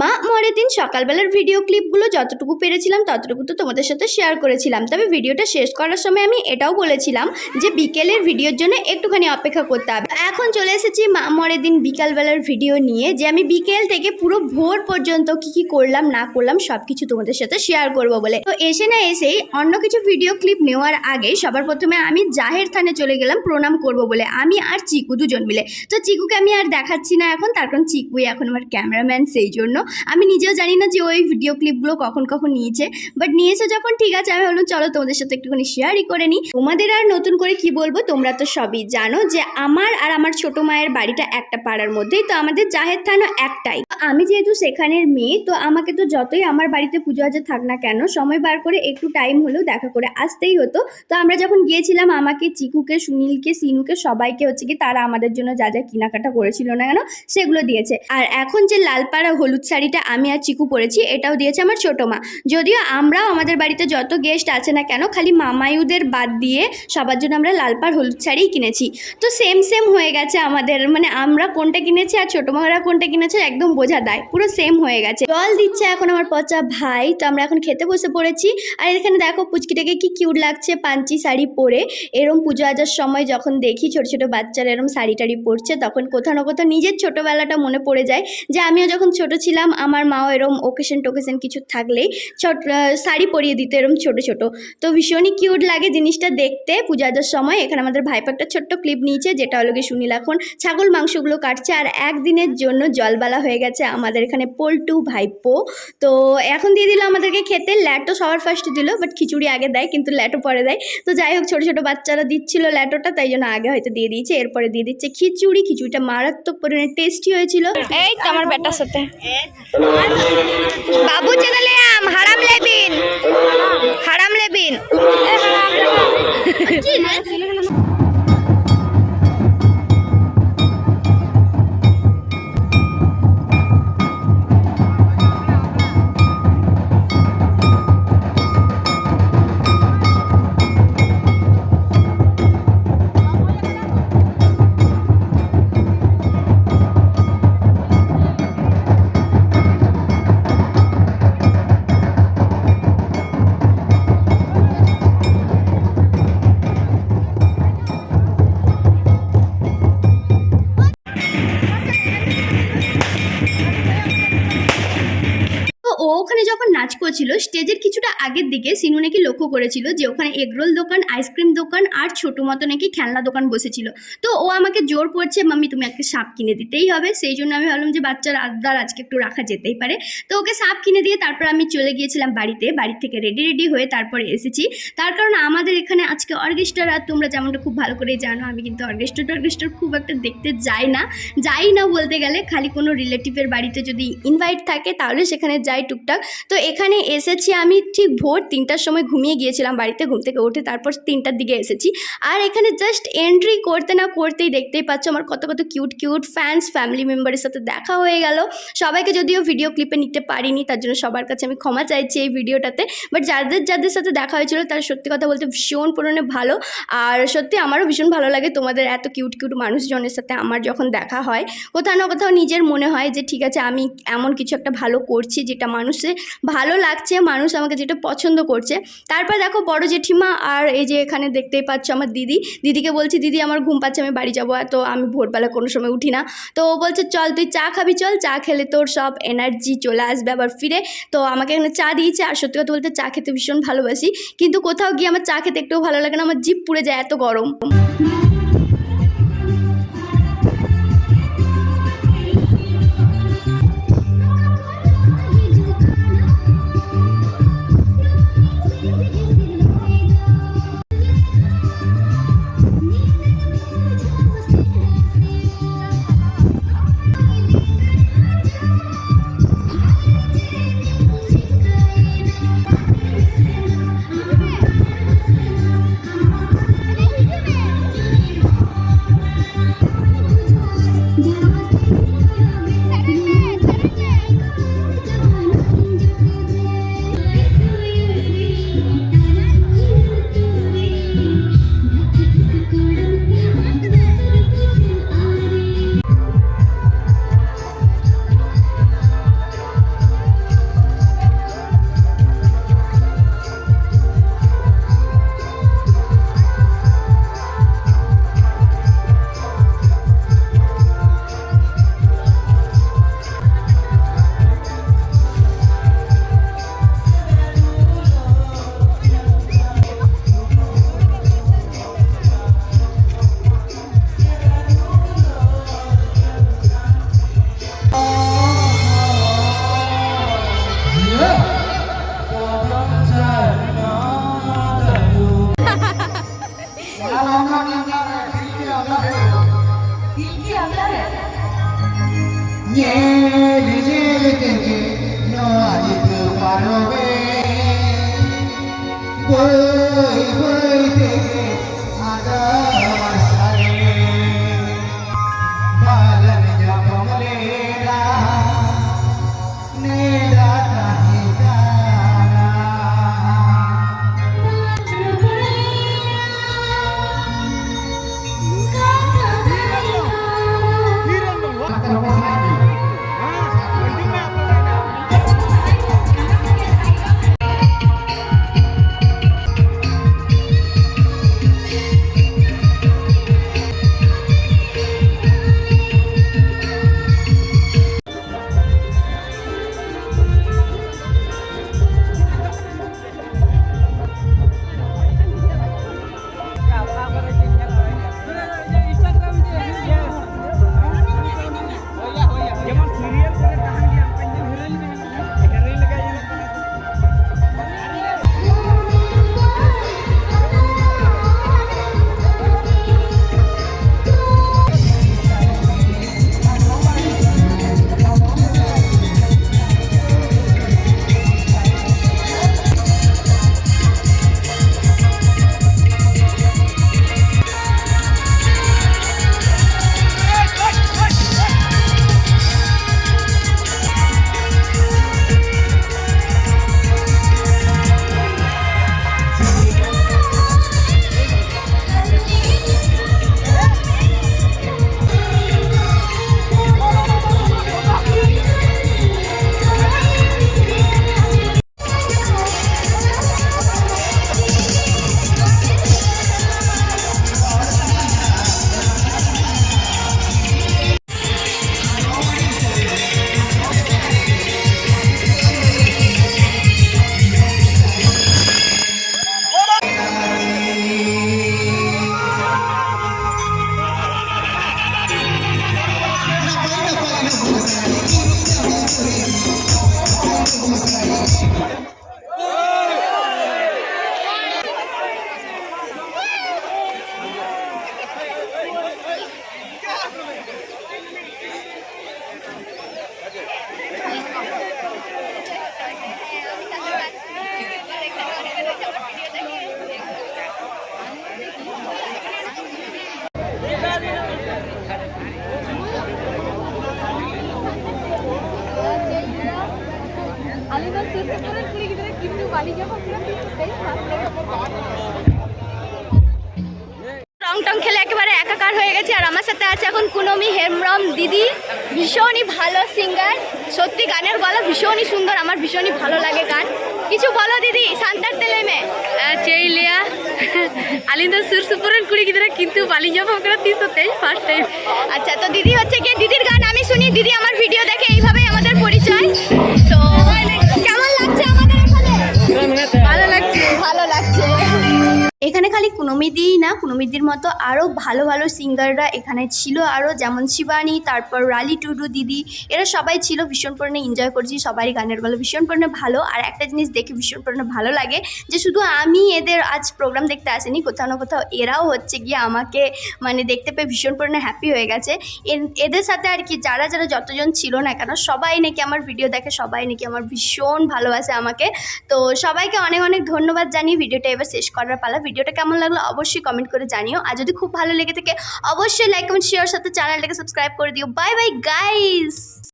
মা, মরে দিন। সকালবেলার ভিডিও ক্লিপগুলো যতটুকু পেরেছিলাম, ততটুকু তো তোমাদের সাথে শেয়ার করেছিলাম। তবে ভিডিওটা শেষ করার সময় আমি এটাও বলেছিলাম যে বিকেলের ভিডিওর জন্য একটুখানি অপেক্ষা করতে হবে। এখন চলে এসেছি মা, মরে দিন বিকালবেলার ভিডিও নিয়ে, যে আমি বিকেল থেকে পুরো ভোর পর্যন্ত কি কি করলাম, না করলাম সব কিছু তোমাদের সাথে শেয়ার করব বলে। তো এসে না এসেই অন্য কিছু ভিডিও ক্লিপ নেওয়ার আগে সবার প্রথমে আমি জাহের থানে চলে গেলাম প্রণাম করব বলে। আমি আর চিকু দুজন মিলে। তো চিকুকে আমি আর দেখাচ্ছি না এখন তার কারণ চিকুই এখন আমার ক্যামেরাম্যান সেই জন্য আমি নিজেও জানি না যে ওই ভিডিও ক্লিপগুলো কখন কখন নিয়েছে বাট নিয়েছে যখন, ঠিক আছে, আমি ভাবলাম চলো তোমাদের সাথে একটুখানি শেয়ারই করে নিই। তোমাদের আর নতুন করে কি বলব, তোমরা তো সবই জানো যে আমার আর আমার ছোট মায়ের বাড়িটা একটা পাড়ার মধ্যেই, তো আমাদের জাহের থানও একটাই। আমি যেহেতু সেখানের মেয়ে, তো আমাকে তো যতই আমার বাড়িতে পুজো আজা থাক না কেন, সময় বার করে একটু টাইম হলেও দেখা করে আসতেই হতো। তো আমরা যখন গিয়েছিলাম, আমাকে, চিকুকে, সুনীলকে, সিনুকে, সবাইকে হচ্ছে কি তারা আমাদের জন্য যা যা কেনাকাটা করেছিল না কেন, সেগুলো দিয়েছে। আর এখন যে লালপাড়া হলুদ শাড়িটা আমি আর চিকু পরেছি, এটাও দিয়েছে আমার ছোটো মা। যদিও আমরাও আমাদের বাড়িতে যত গেস্ট আছে না কেন, খালি মামায়ুদের বাদ দিয়ে সবার জন্য আমরা লালপাড় হলুদ শাড়িই কিনেছি। তো সেম সেম হয়ে গেছে আমাদের মানে আমরা কোনটা কিনেছি আর ছোটো মারা কোনটা কিনেছে একদম বোঝা দেয় পুরো সেম হয়ে গেছে। জল দিচ্ছে এখন আমার পচা ভাই, তো আমরা এখন খেতে বসে পড়েছি। আর এখানে দেখো পুচকিটাকে কি কিউট লাগছে, পাঞ্চি শাড়ি পরে। এরম পুজো আজার সময় যখন দেখি ছোট ছোট বাচ্চারা এরম শাড়ি টাড়ি পরছে, তখন কোথাও না কোথাও নিজের ছোটোবেলাটা মনে পড়ে যায়, যে আমিও যখন ছোট ছিলাম আমার মাও এরম ওকেশন টোকেশন কিছু থাকলেই ছোট শাড়ি পরিয়ে দিত এরম ছোট ছোট। তো ভীষণই কিউট লাগে জিনিসটা দেখতে। পূজা আজার সময় এখানে আমাদের ভাইপো একটা ছোট্ট ক্লিপ নিয়েছে যেটা হলো গিয়ে সুনীল এখন ছাগল মাংসগুলো কাটছে আর একদিনের জন্য জলবালা হয়ে গেছে আমাদের এখানে পোল্টু ভাইপো। তো এখন দিয়ে দিল আমাদেরকে খেতে ল্যাটো সবার ফার্স্ট দিল বাট খিচুড়ি আগে দেয় কিন্তু ল্যাটো পরে দেয়। তো যাই হোক ছোটো ছোটো বাচ্চারা দিচ্ছিল ল্যাটোটা তাই জন্য আগে হয়তো দিয়ে দিয়েছে এরপরে দিয়ে দিচ্ছে খিচুড়ি। খিচুড়িটা মারাত্মক পরিমাণে টেস্টি হয়েছিল। এই তো আমার বেটার সাথে। বাবু চ্যানেলে আম হারাম লেবিন। হারাম লেবিন। ও ওখানে যখন নাচ করছিল, স্টেজের কিছুটা আগের দিকে সিনু নাকি লক্ষ্য করেছিল যে ওখানে এগরোল দোকান আইসক্রিম দোকান আর ছোটো মতো নাকি খেলনা দোকান বসেছিল। তো ও আমাকে জোর করছে, মাম্মি, তুমি একটা সাপ কিনে দিতেই হবে। সেই জন্য আমি ভাবলাম যে বাচ্চার আড্ডার আজকে একটু রাখা যেতেই পারে। তো ওকে সাপ কিনে দিয়ে তারপর আমি চলে গিয়েছিলাম বাড়িতে, বাড়ি থেকে রেডি রেডি হয়ে তারপরে এসেছি। তার কারণ আমাদের এখানে আজকে অর্কেস্ট্রার আর তোমরা যেমনটা খুব ভালো করে জানো, আমি কিন্তু অর্কেস্ট্রা টর্কেস্ট্রা খুব একটা দেখতে যাই না। যাই না বলতে গেলে খালি কোনো রিলেটিভের বাড়িতে যদি ইনভাইট থাকে, তাহলে সেখানে যাই টুকটাক। তো এখানে এসেছি আমি ঠিক ভোর তিনটার সময় ঘুমিয়ে গিয়েছিলাম বাড়িতে, ঘুম থেকে উঠে তারপর তিনটার দিকে এসেছি। আর এখানে জাস্ট এন্ট্রি করতে না করতেই দেখতেই পাচ্ছ আমার কত কত কিউট কিউট ফ্যান্স ফ্যামিলি মেম্বারের সাথে দেখা হয়ে গেল। সবাইকে যদিও ভিডিও ক্লিপে নিতে পারিনি, তার জন্য সবার কাছে আমি ক্ষমা চাইছি এই ভিডিওটাতে বাট যাদের যাদের সাথে দেখা হয়েছিল তারা সত্যি কথা বলতে ভীষণ পরিমাণে ভালো। আর সত্যি আমারও ভীষণ ভালো লাগে তোমাদের এত কিউট কিউট মানুষজনের সাথে আমার যখন দেখা হয়। কোথাও না কোথাও নিজের মনে হয় যে, ঠিক আছে, আমি এমন কিছু একটা ভালো করছি যেটা মানুষের ভালো লাগছে, মানুষ আমাকে যেটা পছন্দ করছে। তারপর দেখো বড় জেঠিমা আর এই যে এখানে দেখতেই পাচ্ছ আমার দিদি। দিদিকে বলছি, দিদি, আমার ঘুম পাচ্ছে, আমি বাড়ি যাব তো আমি ভোরবেলা কোনো সময় উঠি না। তো ও বলছে, চল, তুই চা খাবি, চল, চা খেলে তোর সব এনার্জি চলে আসবে আবার ফিরে। তো আমাকে এখানে চা দিয়েছে, আর সত্যি কথা বলতে চা খেতে ভীষণ ভালোবাসি। কিন্তু কোথাও গিয়ে আমার চা খেতে একটুও ভালো লাগে না, আমার জিভ পুড়ে যায় এত গরম। Boy. আলিগড় শিশুপুরের কুড়ি গিয়ে কিন্তু বালি যখন পুরো পিছতেই রং টং খেলে একেবারে একাকার হয়ে গেছে আর আমার সাথে আছে এখন কুনমি হেমব্রম দিদি ভীষণই ভালো সিঙ্গার সত্যি গানের গলা ভীষণই সুন্দর আমার ভীষণই ভালো লাগে গান কিছু বলো দিদি সান্তার তেলে মে ಚೈಲಿಯಾ ಅಲ್ಲಿಂದ ಸುರ್ಸುಪುರನ್ ಕುಡಿಗಿದ್ರೆ ಕಿಂತು ಬಾಲಿ ಜಪ ತೀಸುತ್ತೆ ಫಸ್ಟ್ ಟೈಮ್ আচ্ছা তো দিদি হচ্ছে কি দিদির গান আমি শুনি দিদি আমার ভিডিও দেখে এইভাবেই আমাদের পরিচয় এখানে খালি কুনমিদিই না, কুনমিদির মতো আরও ভালো ভালো সিঙ্গাররা এখানে ছিল আরও যেমন শিবানী, তারপর রালি টুডু দিদি, এরা সবাই ছিল ভীষণ এনজয় করছি, সবারই গানের গলা ভীষণ পরিমাণে ভালো। আর একটা জিনিস দেখে ভীষণ পরিমাণে ভালো লাগে যে শুধু আমি এদের আজ প্রোগ্রাম দেখতে আসিনি, কোথাও না কোথাও এরাও হচ্ছে গিয়ে আমাকে মানে দেখতে পেয়ে ভীষণ পরিমাণে হ্যাপি হয়ে গেছে। এদের সাথে আর কি যারা যারা যতজন ছিল না কেন, সবাই নাকি আমার ভিডিও দেখে, সবাই নাকি আমার ভীষণ ভালোবাসে আমাকে। তো সবাইকে অনেক অনেক ধন্যবাদ জানিয়ে ভিডিওটা এবার শেষ করার পালা। ভিডিওটা কেমন লাগল অবশ্যই কমেন্ট করে জানিও। আর যদি খুব ভালো লেগে থাকে, অবশ্যই লাইক কমেন্ট শেয়ার সাথে চ্যানেলটাকে সাবস্ক্রাইব করে দিও। Bye bye guys